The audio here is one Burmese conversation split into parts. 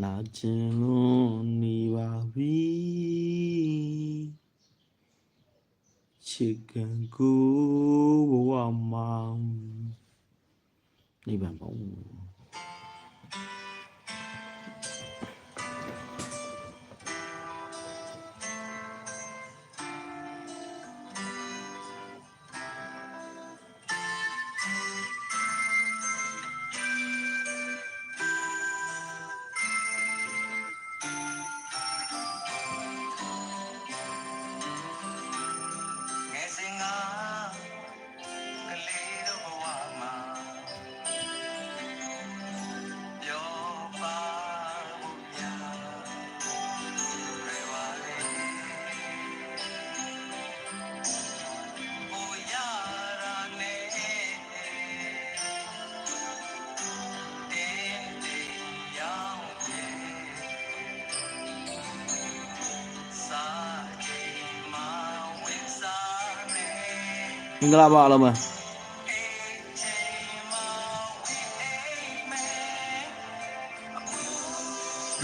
လာခြင်းလို့နေပါပြီချစ်ကန်ကိုဘဝမှာနေပါပေါ့ မင်္ဂလာပါအားလုံးပဲ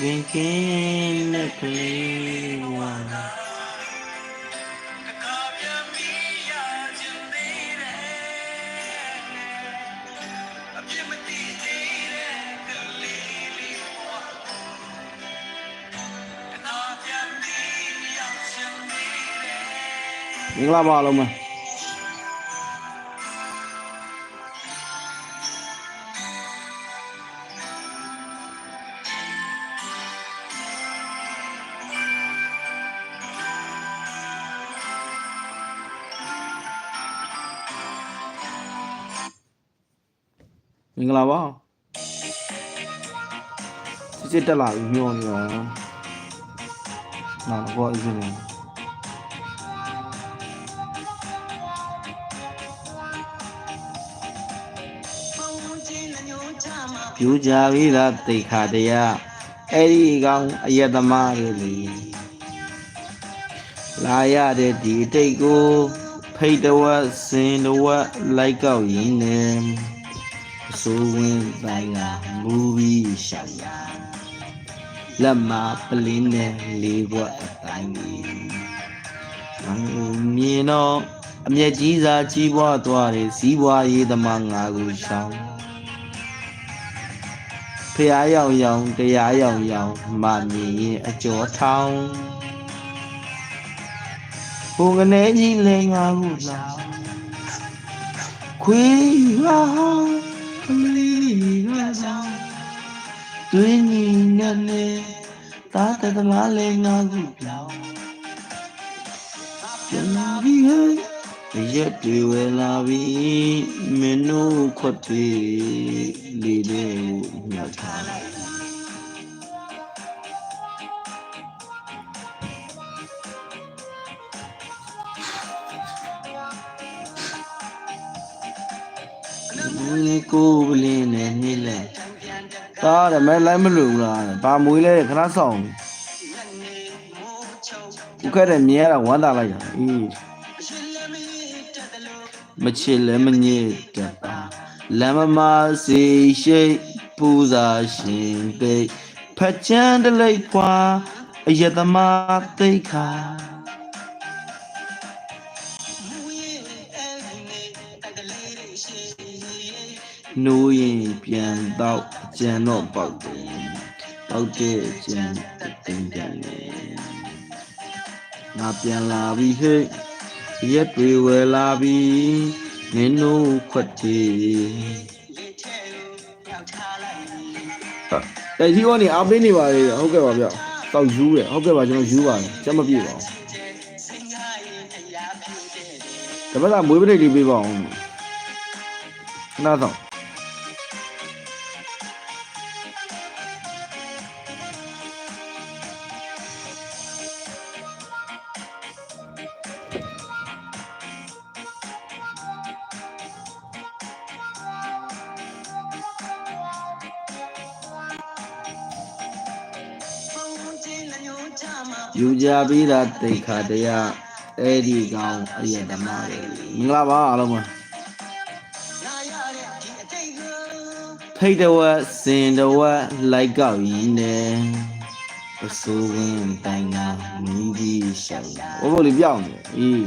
ရင်ကင်းတဲ့ကလေးဝါမင်္ဂလာပါအားလုံးပဲ မင်္ဂလာပါစစ်စစ်တက်လာပြီညောနေတော့နောက်တော့အရင်ကပြူကြပြီလားတိတ်ခါတရားအဲ့ဒီကောင်အယက်သမားတွေလေလာရတဲ့ဒီတိတ်ကို ဖိတ်တဝက်စင်တဝက်လိုက်ကောက်ရင်းနဲ့အ စိုးဝင်တိုင်းကမူပြီးရှောင်ရလက်မပလင်းနဲ့လေးဘွက်အတိုင်းကြီးမြင်တော့အမျက်ကြီးစားကြီးပွားသွားတယ်စီးပွားရေးသမားငါကိုရှောင်ဖះရောင်ရောင်တရားရောင်ရောင်မမြင်ရင်အကျော်ထောင်ဘုံကနေကြီးလဲငါဟုလာခွေးဟာက လေးကစားတွင်းကြီးနဲ့လေတာတသမားလဲငါဟုပြောင်းပြန်လာပြီဟဲ့ရက်တွေဝဲလာပြီမင်းတို့ခွတ်တွေလေးလေးမြောက်ထားလိုက် ကိုပလင်းနဲ့နေလဲတားတယ်မဲလိုက်မလို့ဘူးလားဘာမွေးလဲခဏဆောင်ခုခဲ့တယ်မြဲတာဝမ်းသာလိုက်တာအေးမချစ်လည်းမညစ်တတ်ပါလမ်းမမစီရှိတ်ပူဇာရှင်ပိတ်ဖတ်ချမ်းတလိပ်ခွာအယတမသိခါ နိုးရင်ပြန်တော့အကြံတော့ပေါက်တယ်ပေါက်တဲ့အကြံတင်ပြန်လေငါပြန်လာပြီဟဲ့ရက်တွေဝယ်လာပြီနင်းတို့ခွက်တီတဲ့ဒီကနေအားပေးနေပါလေဟုတ်ကဲ့ပါဗျတောက်ယူတယ်ဟုတ်ကဲ့ပါကျွန်တော်ယူပါတယ်ချက်မပြေပါဘူးတပတ်ကမွေးပရိတ်လေးပေးပါအောင်ခဏတော့ ယူကြပြီးတာတိတ်ခါတရားအဲ့ဒီကောင်အယက်ဓမ္မတွေမင်္ဂလာပါအားလုံးပဲဖိတ်တဝက်စင်တဝက်လိုက်ကောက်ရင်နဲ့အစိုးဝင်တိုင်ကမီးကြီးရှောက်ဘိုးဘိုးလေးပြောင်းနေအေး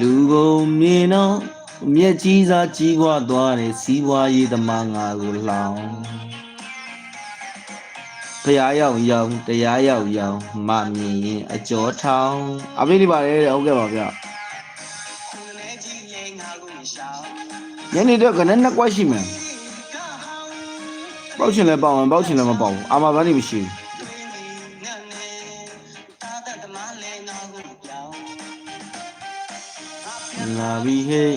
လူကုန်မြင်တော့မျက်ကြီးစားကြီးပွားသွားတယ်စီးပွားရေးသမားငါကိုလောင် ဖရားရောက်ရောက်တရားရောက်ရောက်မမြင်ရင်အကျော်ထောင်အပိလိပါတယ်တဲ့ဟုတ်ကဲ့ပါဗျညနေတော့ခနဲ့နှစ်ကွက်ရှိမယ်ပေါက်ချင်လဲပေါက်မယ်ပေါက်ချင်လဲမပေါက်ဘူးအာမဘန်းနေမရှိဘူးလာပြီဟဲ့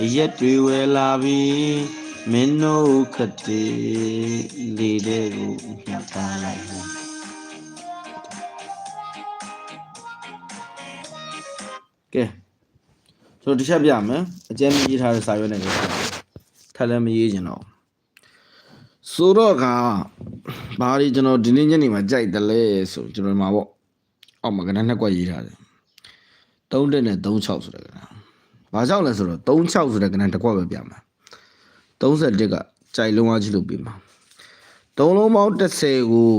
အရက်တွေဝဲလာပြီ မင်းတို့ခတ်တေလေးတဲ့ကိုညှပ်ထားလိုက်ဟဲ့ကဲကျွန်တော်တစ်ချက်ပြမယ်အကျဉ်းရေးထားတဲ့စာရွက်နဲ့ကိုထပ်လည်းမရေးချင်တော့ဆိုတော့ကဘာဒီကျွန်တော်ဒီနေ့ညနေမှာကြိုက်တယ်လဲဆိုကျွန်တော်မှာပေါ့အောက်မှာကဏ္ဍနှစ်ကွက်ရေးထားတယ်3တက်နဲ့36ဆိုတဲ့ကဏ္ဍဘာကြောင့်လဲဆိုတော့36ဆိုတဲ့ကဏ္ဍတစ်ကွက်ပဲပြမှာ 31ကကြိုက်လုံးဝကြည့်လို့ပြီးမှာ3လုံးပေါင်း30ကို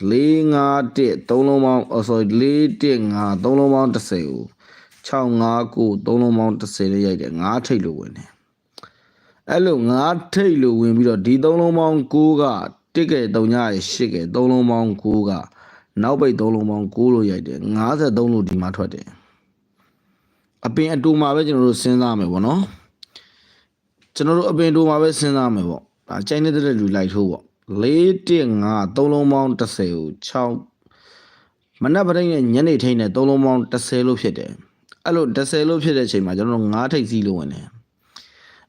4 5 1 3လုံးပေါင်းအော် sorry 4 1 5 3လုံးပေါင်း30ကို6 5 9 3လုံးပေါင်း30လေးရိုက်တယ်5ထိတ်လို့ဝင်တယ်အဲ့လို5ထိတ်လို့ဝင်ပြီးတော့ဒီ3လုံးပေါင်း9ကတစ်ကဲ3ညရ8ကဲ3လုံးပေါင်း9ကနောက်ပိတ်3လုံးပေါင်း9လို့ရိုက်တယ်53လို့ဒီမှာထွက်တယ်အပင်အတူမှာပဲကျွန်တော်တို့စဉ်းစားမယ်ပေါ့နော် ကျွန်တော်တို့အပင်အတူမှာပဲစဉ်းစားမယ်ပေါ့ဒါကျိုင်းနေတဲ့လူလိုက်ထိုးပေါ့4 1 5 3လုံးပေါင်း30ကို6မနက်ပရိနဲ့ညနေထိန်းနဲ့3လုံးပေါင်း30လို့ဖြစ်တယ်အဲ့လို30လို့ဖြစ်တဲ့အချိန်မှာကျွန်တော်တို့9ထိပ်စီးလို့ဝင်တယ်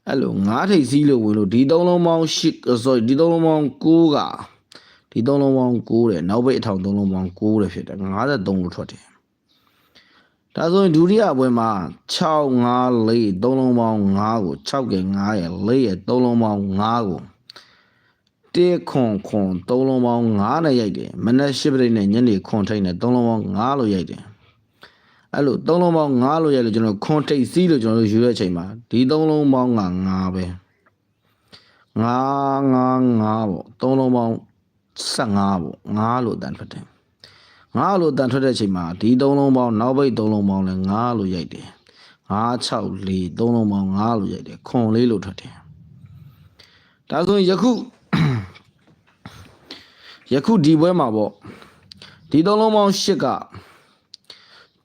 အဲ့လို9ထိပ်စီးလို့ဝင်လို့ဒီ3လုံးပေါင်း8 sorry ဒီ3လုံးပေါင်း9ကဒီ3လုံးပေါင်း9တဲ့နောက်ပိတ်အထောင်3လုံးပေါင်း9တဲ့ဖြစ်တယ်53လို့ထွက်တယ် ဒါဆိုရင်ဒုတိယပွဲမှာ6 5 4 3လုံးပေါင်း5ကို6က9ရ4ရ3လုံးပေါင်း5ကိုတေခွန်ခွန်3လုံးပေါင်း9နဲ့ရိုက်တယ်မနက်8ပြိနဲ့ညနေခွန်ထိတ်နဲ့3လုံးပေါင်း9လို့ရိုက်တယ်အဲ့လို3လုံးပေါင်း9လို့ရိုက်လို့ကျွန်တော်ခွန်ထိတ်စီးလို့ကျွန်တော်တို့ယူတဲ့အချိန်မှာဒီ3လုံးပေါင်းက9ပဲ9 9 9ပေါ့3လုံးပေါင်း15ပေါ့9လို့တန်ထွက်တယ် ငါလို့တန်ထွက်တဲ့အချိန်မှာဒီသုံးလုံးပေါင်းနောက်ပိတ်သုံးလုံးပေါင်းလဲငါလို့ရိုက်တယ်5 6 4သုံးလုံးပေါင်း5လို့ရိုက်တယ်ခွန်လေးလို့ထွက်တယ်ဒါဆိုရင်ယခုယခုဒီပွဲမှာပေါ့ဒီသုံးလုံးပေါင်း8က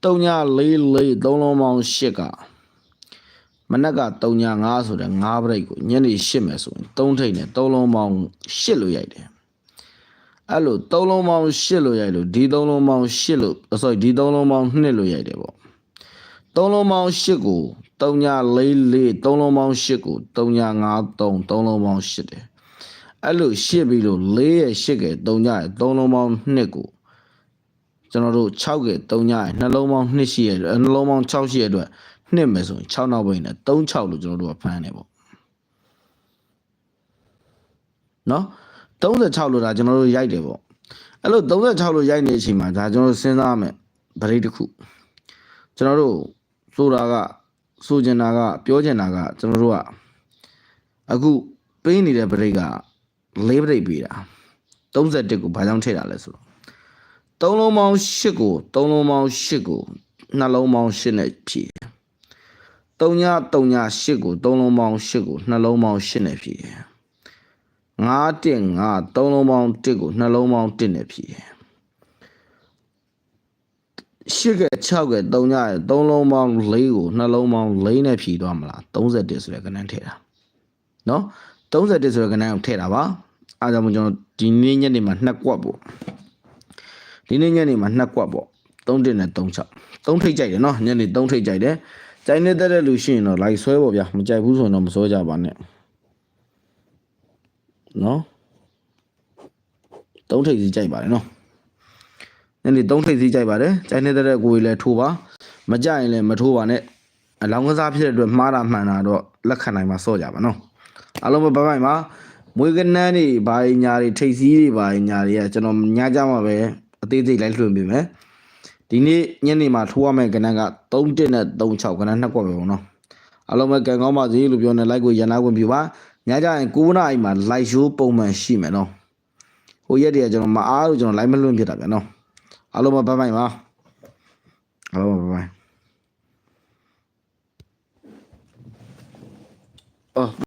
3ည4 4သုံးလုံးပေါင်း8ကမနက်က3ည5ဆိုတဲ့5 break ကိုညနေ8မယ်ဆိုရင်3ထိပ်နဲ့3လုံးပေါင်း8လို့ရိုက်တယ် အဲ့လိုသုံးလုံးပေါင်း8လို့ရိုက်လို့ဒီသုံးလုံးပေါင်း8လို့ sorry ဒီသုံးလုံးပေါင်း2လို့ရိုက်တယ်ပေါ့သုံးလုံးပေါင်း8ကို3ည4 4သုံးလုံးပေါင်း8ကို3ည5 3သုံးလုံးပေါင်း8တယ်အဲ့လို8ပြီးလို့4ရဲ့8ကဲ3ညရဲ့သုံးလုံးပေါင်း2ကိုကျွန်တော်တို့6ကဲ3ညရဲ့နှလုံးပေါင်း2ရှိရဲ့နှလုံးပေါင်း6ရှိရဲ့အတွက်2မယ်ဆိုရင်6နောက်ပိတ်နဲ့3 6လို့ကျွန်တော်တို့ကဖမ်းတယ်ပေါ့နော် 36လို့ဒါကျွန်တော်တို့ရိုက်တယ်ပေါ့အဲ့လို36လို့ရိုက်နေတဲ့အချိန်မှာဒါကျွန်တော်တို့စဉ်းစားမယ်ဗရိတ်တစ်ခုကျွန်တော်တို့ဆိုတာကဆိုချင်တာကပြောချင်တာကကျွန်တော်တို့ကအခုပေးနေတဲ့ဗရိတ်က၄ဗရိတ်ပေးတာ31ကိုဘာကြောင့်ထည့်တာလဲဆိုတော့သုံးလုံးပေါင်း8ကိုသုံးလုံးပေါင်း8ကိုနှလုံးပေါင်း8နဲ့ဖြည့်3ည3ည8ကိုသုံးလုံးပေါင်း8ကိုနှလုံးပေါင်း8နဲ့ဖြည့် 9တက်9သုံးလုံးပေါင်း1ကိုနှလုံးပေါင်း1နဲ့ဖြည့်တယ်ရှစ်က6က3ညရသုံးလုံးပေါင်း4ကိုနှလုံးပေါင်း4နဲ့ဖြည့်သွားမလား31ဆိုတဲ့ကဏ္ဍထည့်တာเนาะ31ဆိုတဲ့ကဏ္ဍကိုထည့်တာပါအားကြောင့်ကျွန်တော်ဒီနေ့ညနေမှာနှစ်ကွက်ပေါ့ဒီနေ့ညနေမှာနှစ်ကွက်ပေါ့3တက်နဲ့36 3ထိတ်ကြိုက်တယ်เนาะညနေ3ထိတ်ကြိုက်တယ်ကြိုက်နေတဲ့လူရှိရင်တော့လိုက်ဆွဲပေါ့ဗျာမကြိုက်ဘူးဆိုရင်တော့မဆွဲကြပါနဲ့ နော်သုံးထိပ်စီကြိုက်ပါတယ်နော်ညနေသုံးထိပ်စီကြိုက်ပါတယ်ကြိုက်နေတဲ့ကိုယ်လည်းထိုးပါမကြရင်လည်းမထိုးပါနဲ့အလောင်းကစားဖြစ်တဲ့အတွက်မှားတာမှန်တာတော့လက်ခံနိုင်မှာစော့ကြပါနော်အားလုံးပဲဘိုင်ဘိုင်မှာမွေးကနန်းတွေဘာညာတွေထိပ်စီးတွေဘာညာတွေကကျွန်တော်ညကြမှာပဲအသေးစိတ်လိုက်လွှင့်ပေးမယ်ဒီနေ့ညနေမှာထိုးရမယ့်ကနန်းက3တက်နဲ့36ကနန်းနှစ်ကွက်ပဲပေါ့နော်အားလုံးပဲကံကောင်းပါစေလို့ပြောနေ like ကိုရန်နာခွင့်ပြုပါ ညကြရင်9နာရီမှာ live show ပုံမှန်ရှိမယ်နော်ဟိုရက်တည်းကကျွန်တော်မအားလို့ကျွန်တော် live မလွှင့်ဖြစ်တာဗျာနော်အားလုံးပဲဘိုင်ဘိုင်ပါအားလုံးပဲဘိုင်ဘိုင်အော်